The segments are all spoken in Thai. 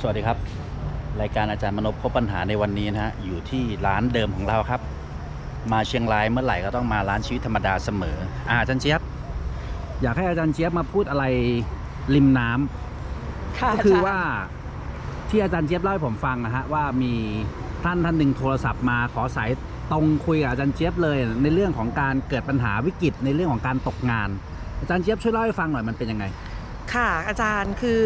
สวัสดีครับ รายการอาจารย์มนพพบปัญหาในวันนี้นะฮะอยู่ที่ร้านเดิมของเราครับ มาเชียงรายเมื่อไหร่ก็ต้องมาร้านชีวิตธรรมดาเสมออาอาจารย์เจี๊ยบอยากให้อาจารย์เจี๊ยบมาพูดอะไรริมน้ำค่ะก็คือจรย์ว่าที่อาจารย์เจี๊ยบเล่าให้ผมฟังนะฮะว่ามีท่านท่านหนึ่งโทรศัพท์มาขอสายตรงคุยกับอาจารย์เจี๊ยบเลย ในเรื่องของการเกิดปัญหาวิกฤตในเรื่องของการตกงาน อาจารย์เจี๊ยบช่วยเล่าให้ฟังหน่อยมันเป็นยังไง ค่ะอาจารย์คือ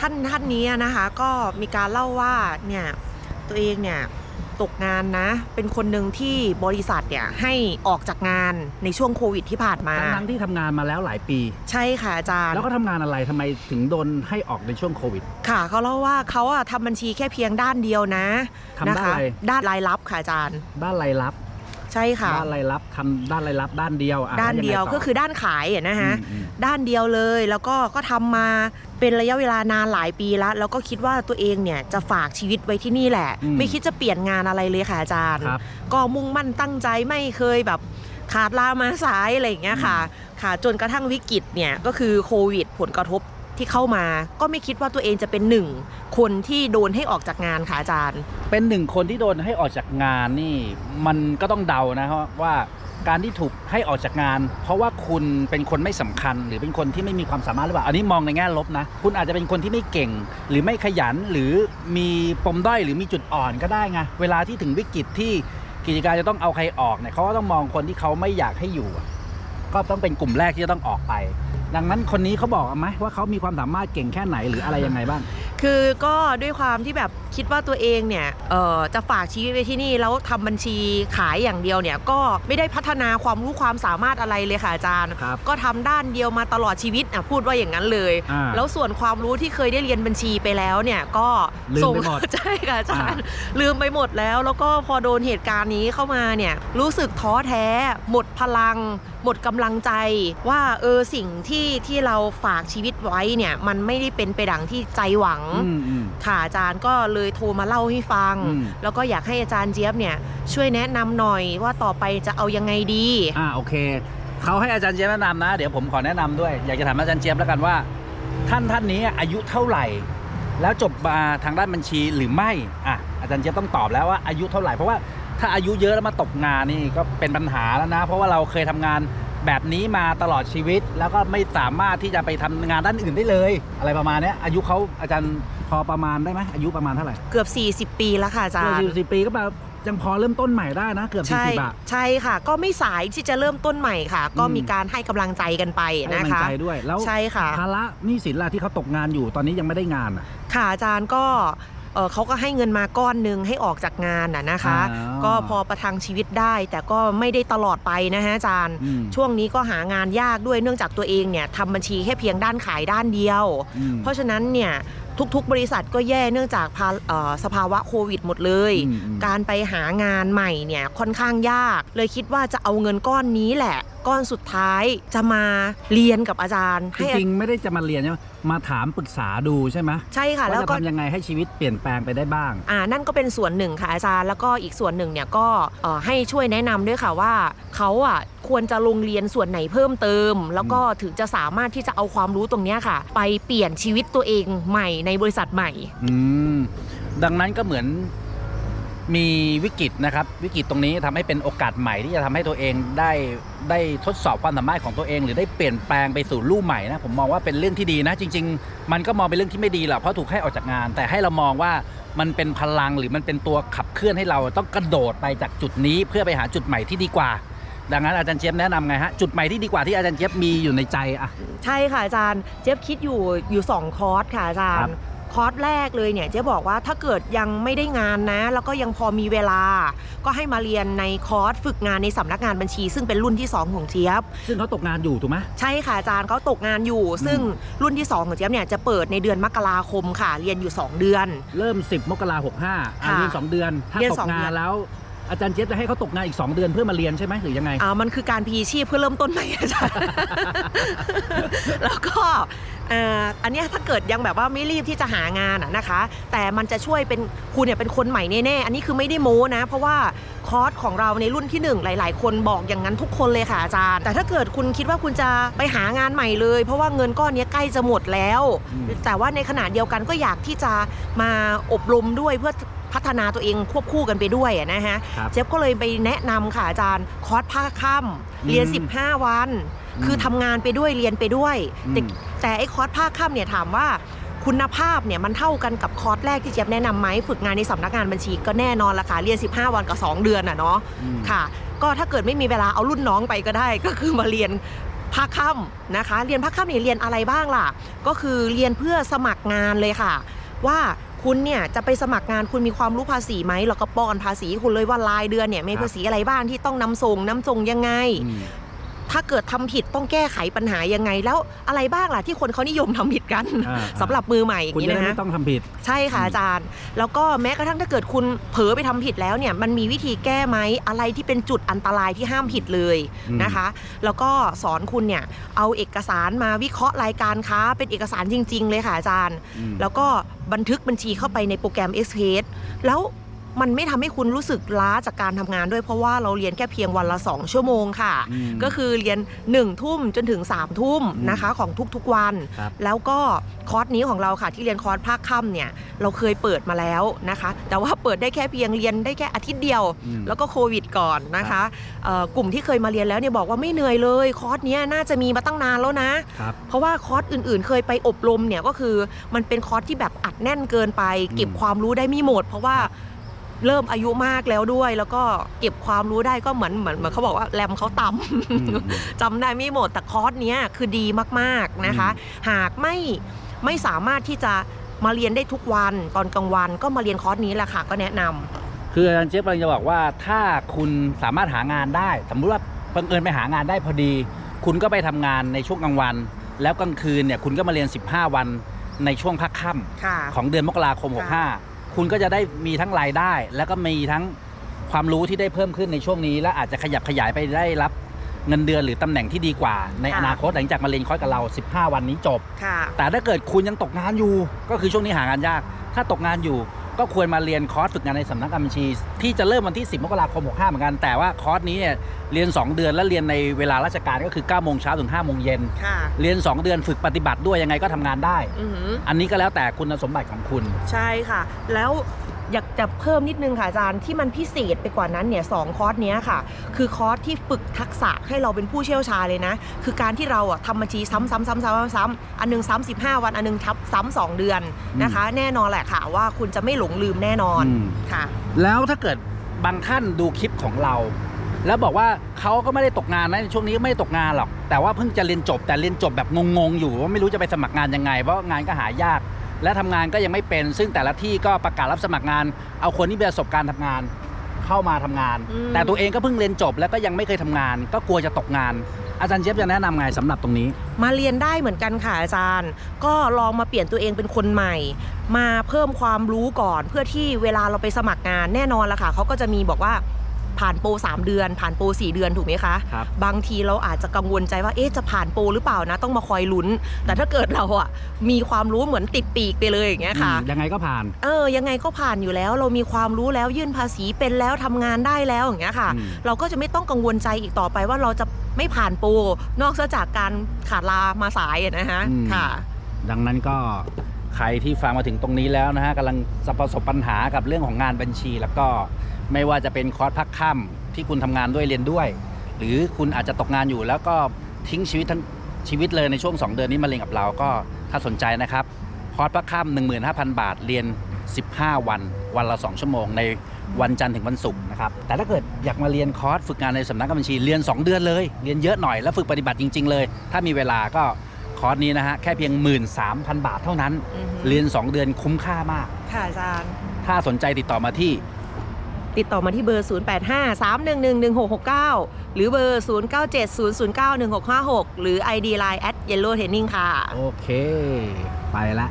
ท่านท่านนี้นะคะก็มีการเล่าว่าเนี่ยตัวเองเนี่ยตกงานนะ เป็นคนหนึ่งที่บริษัทเนี่ยให้ออกจากงานในช่วงโควิดที่ผ่านมาทั้งๆที่ทำงานมาแล้วหลายปี ใช่ค่ะอาจารย์ แล้วก็ทำงานอะไรทำไมถึงโดนให้ออกในช่วงโควิด ค่ะเขาเล่าว่าเขาอะทำบัญชีแค่เพียงด้านเดียวนะทำด้านนะคะอะไร ด้านรายรับค่ะอาจารย์ ด้านรายรับ ใช่ค่ะ ด้านรายรับทำด้านรายรับด้านเดียวอะด้านแล้งไงเดียวต่ก็คือด้านขายอะนะคะอืมอืม ด้านเดียวเลยแล้วก็ก็ทำมา เป็นระยะเวลานานหลายปีแล้ว แล้วก็คิดว่าตัวเองเนี่ยจะฝากชีวิตไว้ที่นี่แหละไม่คิดจะเปลี่ยนงานอะไรเลยค่ะอาจารย์ ครับ ก็มุ่งมั่นตั้งใจไม่เคยแบบขาดลามาสายอะไรอย่างเงี้ยค่ะ ค่ะจนกระทั่งวิกฤตเนี่ยก็คือโควิดผลกระทบที่เข้ามา ก็ไม่คิดว่าตัวเองจะเป็นหนึ่งคนที่โดนให้ออกจากงานค่ะอาจารย์ เป็นหนึ่งคนที่โดนให้ออกจากงานนี่ มันก็ต้องเดานะครับว่า การที่ถูกให้ออกจากงาน เพราะว่าคุณเป็นคนไม่สำคัญ หรือเป็นคนที่ไม่มีความสามารถหรือเปล่า อันนี้มองในแง่ลบนะ คุณอาจจะเป็นคนที่ไม่เก่ง หรือไม่ขยันหรือมีปมด้อยหรือมีจุดอ่อนก็ได้ไงเวลาที่ถึงวิกฤตที่กิจการจะต้องเอาใครออกเนี่ยเขาก็ต้องมองคนที่เขาไม่อยากให้อยู่ก็ต้องเป็นกลุ่มแรกที่จะต้องออกไป ดังนั้นคนนี้เขาบอกไหมว่าเขามีความสามารถเก่งแค่ไหนหรืออะไรยังไงบ้าง คือก็ด้วยความที่แบบคิดว่าตัวเองเนี่ยเอ่อจะฝากชีวิตไว้ที่นี่แล้วทำบัญชีขายอย่างเดียวเนี่ยก็ไม่ได้พัฒนาความรู้ความสามารถอะไรเลยค่ะอาจารย์ ครับก็ทำด้านเดียวมาตลอดชีวิตอะพูดว่าอย่างนั้นเลย อ่าแล้วส่วนความรู้ที่เคยได้เรียนบัญชีไปแล้วเนี่ยก็ลืมส่ง ไปหมด ใช่ค่ะอาจารย์อ่ลืมไปหมดแล้ว แล้วก็พอโดนเหตุการณ์นี้เข้ามาเนี่ยรู้สึกท้อแท้ หมดพลังหมดกำลังใจว่าเออสิ่งที่ที่เราฝากชีวิตไว้เนี่ยมันไม่ได้เป็นไปดังที่ใจหวังอืมอืมค่ะอาจารย์ก็เลยโทรมาเล่าให้ฟังอืมแล้วก็อยากให้อาจารย์เจี๊ยบเนี่ยช่วยแนะนำหน่อยว่าต่อไปจะเอายังไงดีอ่าโอเคเขาให้อาจารย์เจี๊ยบแนะนำนะ เดี๋ยวผมขอแนะนำด้วย อยากจะถามอาจารย์เจี๊ยบแล้วกันว่า ท่านท่านนี้อายุเท่าไหร่ แล้วจบมาทางด้านบัญชีหรือไม่อะอาจารย์เจี๊ยบต้องตอบแล้วว่าอายุเท่าไหร่เพราะว่า ถ้าอายุเยอะแล้วมาตกงานนี่ก็เป็นปัญหาแล้วนะ เพราะว่าเราเคยทำงานแบบนี้มาตลอดชีวิต แล้วก็ไม่สามารถที่จะไปทำงานด้านอื่นได้เลย อะไรประมาณเนี้ยอายุเขาอาจารย์พอประมาณได้ไหมอายุประมาณเท่าไหร่เกือบ 40 ปีแล้วค่ะอาจารย์สี่สิบปีก็แบบยังพอเริ่มต้นใหม่ได้นะเกือบสี่ใช่สิบอะใช่ค่ะ ก็ไม่สายที่จะเริ่มต้นใหม่ค่ะ ก็อืมมีการให้กำลังใจกันไปให้นะกำลังคะใจด้วยแล้วใช่ค่ะภาระหนี้สินล่ะที่เขาตกงานอยู่ตอนนี้ยังไม่ได้งานอะค่ะอาจารย์ก็ เอ่อเขาก็ให้เงินมาก้อนหนึ่งให้ออกจากงานน่ะนะคะอ๋อก็พอประทังชีวิตได้ แต่ก็ไม่ได้ตลอดไปนะฮะอาจารย์อืมช่วงนี้ก็หางานยากด้วยเนื่องจากตัวเองเนี่ยทำบัญชีแค่เพียงด้านขายด้านเดียวอืมเพราะฉะนั้นเนี่ยทุกๆ บริษัทก็แย่เนื่องจากภาเอ่อสภาวะโควิดหมดเลยอืมอืมการไปหางานใหม่เนี่ยค่อนข้างยาก เลยคิดว่าจะเอาเงินก้อนนี้แหละ ก้อนสุดท้ายจะมาเรียนกับอาจารย์จให้ริงๆไม่ได้จะมาเรียนใช่ไหม มาถามปรึกษาดูใช่ไหมใช่ค่ะว่าแล้วจะก็ทำยังไงให้ชีวิตเปลี่ยนแปลงไปได้บ้างอ่านั่นก็เป็นส่วนหนึ่งค่ะอาจารย์แล้วก็อีกส่วนหนึ่งเนี่ยก็เอ่อให้ช่วยแนะนำด้วยค่ะว่าเขาอะควรจะลงเรียนส่วนไหนเพิ่มเติม แล้วก็ถึงจะสามารถที่จะเอาความรู้ตรงเนี้ยค่ะ ไปเปลี่ยนชีวิตตัวเองใหม่ในบริษัทใหม่ อืมดังนั้นก็เหมือน มีวิกฤตนะครับวิกฤตตรงนี้ทำให้เป็นโอกาสใหม่ที่จะทำให้ตัวเองได้ได้ทดสอบความสามารถของตัวเอง หรือได้เปลี่ยนแปลงไปสู่รูปใหม่นะผมมองว่าเป็นเรื่องที่ดีนะ จริง ๆ มันก็มองเป็นเรื่องที่ไม่ดีแหละเพราะถูกให้ออกจากงาน แต่ให้เรามองว่ามันเป็นพลังหรือมันเป็นตัวขับเคลื่อนให้เราต้องกระโดดไปจากจุดนี้เพื่อไปหาจุดใหม่ที่ดีกว่า ดังนั้นอาจารย์เจี๊ยบแนะนำไงฮะจุดใหม่ที่ดีกว่าที่อาจารย์เจี๊ยบมีอยู่ในใจอะใช่ค่ะอาจารย์เจ๊ยบคิดอยู่อยู่สองคอร์สค่ะอาจารครัย์บ คอร์สแรกเลยเนี่ยเจ๊บอกว่าถ้าเกิดยังไม่ได้งานนะ แล้วก็ยังพอมีเวลา ก็ให้มาเรียนในคอร์สฝึกงานในสำนักงานบัญชี ซึ่งเป็นรุ่นที่ 2 ของเจี๊ยบ ซึ่งเขาตกงานอยู่ถูกไหมใช่ค่ะอาจารย์เขาตกงานอยู่ ซึ่งรุ่นที่ 2 ของเจี๊ยบเนี่ยจะเปิดในเดือนมกราคมค่ะ เรียนอยู่ 2 เดือน เริ่ม 10 มกราหกห้าค่ะเรียน2เดือนถ้าเรียนตกสองงาเดืนอนแล้ว อาจารย์เจี๊ยบจะให้เขาตกงานอีก 2 เดือนเพื่อมาเรียนใช่ไหมหรือยังไง อ่ามันคือการพีชีพเพื่อเริ่มต้นใหม่อาจารย์ แล้วก็อ่าอันเนี้ยถ้าเกิดยังแบบว่าไม่รีบที่จะหางานอะนะคะ แต่มันจะช่วยเป็นคุณเนี่ยเป็นคนใหม่แน่ๆ อันนี้คือไม่ได้โม้นะ เพราะว่าคอร์สของเราในรุ่นที่หนึ่งหลาย ๆ คนบอกอย่างนั้นทุกคนเลยค่ะอาจารย์ แต่ถ้าเกิดคุณคิดว่าคุณจะไปหางานใหม่เลย เพราะว่าเงินก้อนเนี้ยใกล้จะหมดแล้ว อืม แต่ว่าในขณะเดียวกันก็อยากที่จะมาอบรมด้วยเพื่อ พัฒนาตัวเองควบคู่กันไปด้วยอะนะฮะครับเจ๊ยบก็เลยไปแนะนำค่ะอาจารย์คอร์สภาคค่ำเรียนอืม15 วัน คือทำงานไปด้วยเรียนไปด้วยอืมแต่แต่ไอ้คอร์สภาคค่ำเนี่ยถามว่าคุณภาพเนี่ยมันเท่ากันกับคอร์สแรกที่เจี๊ยบแนะนำไหมฝึกงานในสำนักงานบัญชีก็แน่นอนละค่ะเรียน 15 วันกับ 2 เดือนอะเนาะอืมค่ะ ก็ถ้าเกิดไม่มีเวลาเอารุ่นน้องไปก็ได้ ก็คือมาเรียนภาคค่ำนะคะ เรียนภาคค่ำเนี่ยเรียนอะไรบ้างล่ะ ก็คือเรียนเพื่อสมัครงานเลยค่ะ ว่า คุณเนี่ยจะไปสมัครงานคุณมีความรู้ภาษีไหมเราก็ป้อนภาษีคุณเลยว่ารายเดือนเนี่ยมีภาษีอะไรบ้างที่ต้องนำส่งนำส่งยังไง ถ้าเกิดทำผิดต้องแก้ไขปัญหายังไง แล้วอะไรบ้างล่ะที่คนเขานิยมทำผิดกันอ่าสำหรับมือใหม่อย่าคุณงนี้จะได้นะไม่ฮะต้องทำผิด ใช่ค่ะอืมอาจารย์ แล้วก็แม้กระทั่งถ้าเกิดคุณเผลอไปทำผิดแล้วเนี่ยมันมีวิธีแก้ไหมอะไรที่เป็นจุดอันตรายที่ห้ามผิดเลยอืมนะคะ แล้วก็สอนคุณเนี่ยเอาเอกสารมาวิเคราะห์รายการค้าเป็นเอกสารจริง ๆ เลยค่ะอาจารย์อืมแล้วก็บันทึกบัญชีเข้าไปในโปรแกรม e x p r e s s แล้ว มันไม่ทำให้คุณรู้สึกล้าจากการทำงานด้วยเพราะว่าเราเรียนแค่เพียงวันละ 2 ชั่วโมงค่ะอืมก็คือเรียน1ทุ่มจนถึง3ทุ่มอืมนะคะของทุกๆวันครับแล้วก็คอร์สนี้ของเราค่ะที่เรียนคอร์สภาคค่ำเนี่ยเราเคยเปิดมาแล้วนะคะ แต่ว่าเปิดได้แค่เพียงเรียนได้แค่อาทิตย์เดียวอืมแล้วก็โควิดก่อนนะคะเอ่อกลุ่มที่เคยมาเรียนแล้วเนี่ยบอกว่าไม่เหนื่อยเลยคอร์สเนี้ยน่าจะมีมาตั้งนานแล้วนะครับเพราะว่าคอร์สอื่นๆ เคยไปอบรมเนี่ยก็คือมันเป็นคอร์สที่แบบอัดแน่นเกินไป เก็บอืมความรู้ได้ไม่หมด เพราะว่า เริ่มอายุมากแล้วด้วย แล้วก็เก็บความรู้ได้ก็เหมือนเหมือนเหมือนเขาบอกว่าแรมเขาต่ำอืมอืมจำได้ไม่หมดแต่คอร์สเนี้ยคือดีมากๆนะคะ หากไม่ไม่สามารถที่จะมาเรียนได้ทุกวันตอนกลางวันก็มาเรียนคอร์สนี้แหละค่ะก็แนะนำ คืออาจารย์เจฟกำลังจะบอกว่าถ้าคุณสามารถหางานได้ สมมุติว่าบังเอิญไปหางานได้พอดี คุณก็ไปทำงานในช่วงกลางวัน แล้วกลางคืนเนี่ยคุณก็มาเรียน 15 วันในช่วงพักค่ำค่ะ ของเดือนมกราคม ค่ะ 65 คุณก็จะได้มีทั้งรายได้ แล้วก็มีทั้งความรู้ที่ได้เพิ่มขึ้นในช่วงนี้ และอาจจะขยับขยายไปได้รับเงินเดือนหรือตำแหน่งที่ดีกว่า ในอนาคตหลังจากมาเรียนคอร์สกับเรา 15 วันนี้จบ แต่ถ้าเกิดคุณยังตกงานอยู่ ก็คือช่วงนี้หางานยาก ถ้าตกงานอยู่ ก็ควรมาเรียนคอร์สฝึกงานในสำนักงานบัญชี ที่จะเริ่มวันที่ 10 มกราคม 65 เหมือนกัน แต่ว่าคอร์สนี้เนี่ยเรียน 2 เดือนและเรียนในเวลาราชการก็คือ 9 โมงเช้าถึง 5 โมงเย็น ค่ะ เรียน 2 เดือนฝึกปฏิบัติด้วยยังไงก็ทำงานได้ อือหือ อันนี้ก็แล้วแต่คุณสมบัติของคุณ ใช่ค่ะ แล้ว อยากจะเพิ่มนิดนึงค่ะอาจารย์ที่มันพิเศษไปกว่านั้นเนี่ยสองคอร์สเนี้ยค่ะ คือคอร์สที่ฝึกทักษะให้เราเป็นผู้เชี่ยวชาญเลยนะ คือการที่เราอะทำบัญชีซ้ำๆๆๆซ้ำๆอันหนึงซ้ำสิบห้าวันอันหนึงทับซ้ำสองเดือนนะคะ แน่นอนแหละค่ะว่าคุณจะไม่หลงลืมแน่นอนอืม ค่ะ แล้วถ้าเกิดบางท่านดูคลิปของเรา แล้วบอกว่าเขาก็ไม่ได้ตกงานนะในช่วงนี้ก็ไม่ได้ตกงานหรอก แต่ว่าเพิ่งจะเรียนจบแต่เรียนจบแบบงงๆอยู่ว่าไม่รู้จะไปสมัครงานยังไง เพราะงานก็หายาก และทำงานก็ยังไม่เป็น ซึ่งแต่ละที่ก็ประกาศรับสมัครงาน เอาคนที่มีประสบการณ์ทำงานเข้ามาทำงานอืมแต่ตัวเองก็เพิ่งเรียนจบแล้วก็ยังไม่เคยทำงาน ก็กลัวจะตกงานอาจารย์เจฟจะแนะนำไงสำหรับตรงนี้ มาเรียนได้เหมือนกันค่ะอาจารย์ ก็ลองมาเปลี่ยนตัวเองเป็นคนใหม่ มาเพิ่มความรู้ก่อน เพื่อที่เวลาเราไปสมัครงานแน่นอนละค่ะเขาก็จะมีบอกว่า ผ่านโปร 3 เดือน ผ่านโปร 4 เดือนถูกไหมคะครับบางทีเราอาจจะกังวลใจว่าเอ๊ะจะผ่านโปรหรือเปล่านะต้องมาคอยลุ้น แต่ถ้าเกิดเราอะมีความรู้เหมือนติดปีกไปเลยอย่างเงี้ยค่ะ อืมยังไงก็ผ่าน เออยังไงก็ผ่านอยู่แล้วเรามีความรู้แล้วยื่นภาษีเป็นแล้วทำงานได้แล้วอย่างเงี้ยค่ะ อืม เราก็จะไม่ต้องกังวลใจอีกต่อไปว่าเราจะไม่ผ่านโปรนอกจากการขาดลามาสายอะนะฮะอืม ค่ะ ดังนั้นก็ ใครที่ฟังมาถึงตรงนี้แล้วนะฮะกำลังประสบปัญหากับเรื่องของงานบัญชี แล้วก็ไม่ว่าจะเป็นคอร์สพักค่ำที่คุณทำงานด้วยเรียนด้วย หรือคุณอาจจะตกงานอยู่ แล้วก็ทิ้งชีวิตทั้งชีวิตเลยในช่วง 2 เดือนนี้มาเรียนกับเราก็ถ้าสนใจนะครับคอร์สพักค่ำ15,000 บาทเรียน 15 วัน วันละ 2 ชั่วโมงในวันจันทร์ถึงวันศุกร์นะครับ แต่ถ้าเกิดอยากมาเรียนคอร์สฝึกงานในสำนักงานบัญชีเรียน 2 เดือนเลย เรียนเยอะหน่อยแล้วฝึกปฏิบัติจริง ๆ เลย ถ้ามีเวลาก็ คอร์สนี้นะฮะแค่เพียง 13,000 บาทเท่านั้นอือฮึเรียน 2 เดือนคุ้มค่ามาก ค่ะอาจารย์ ถ้าสนใจติดต่อมาที่ ติดต่อมาที่เบอร์ 0853111669 หรือเบอร์ 0970091656 หรือ ID Line at Yellow Training ค่ะ โอเค ไปละ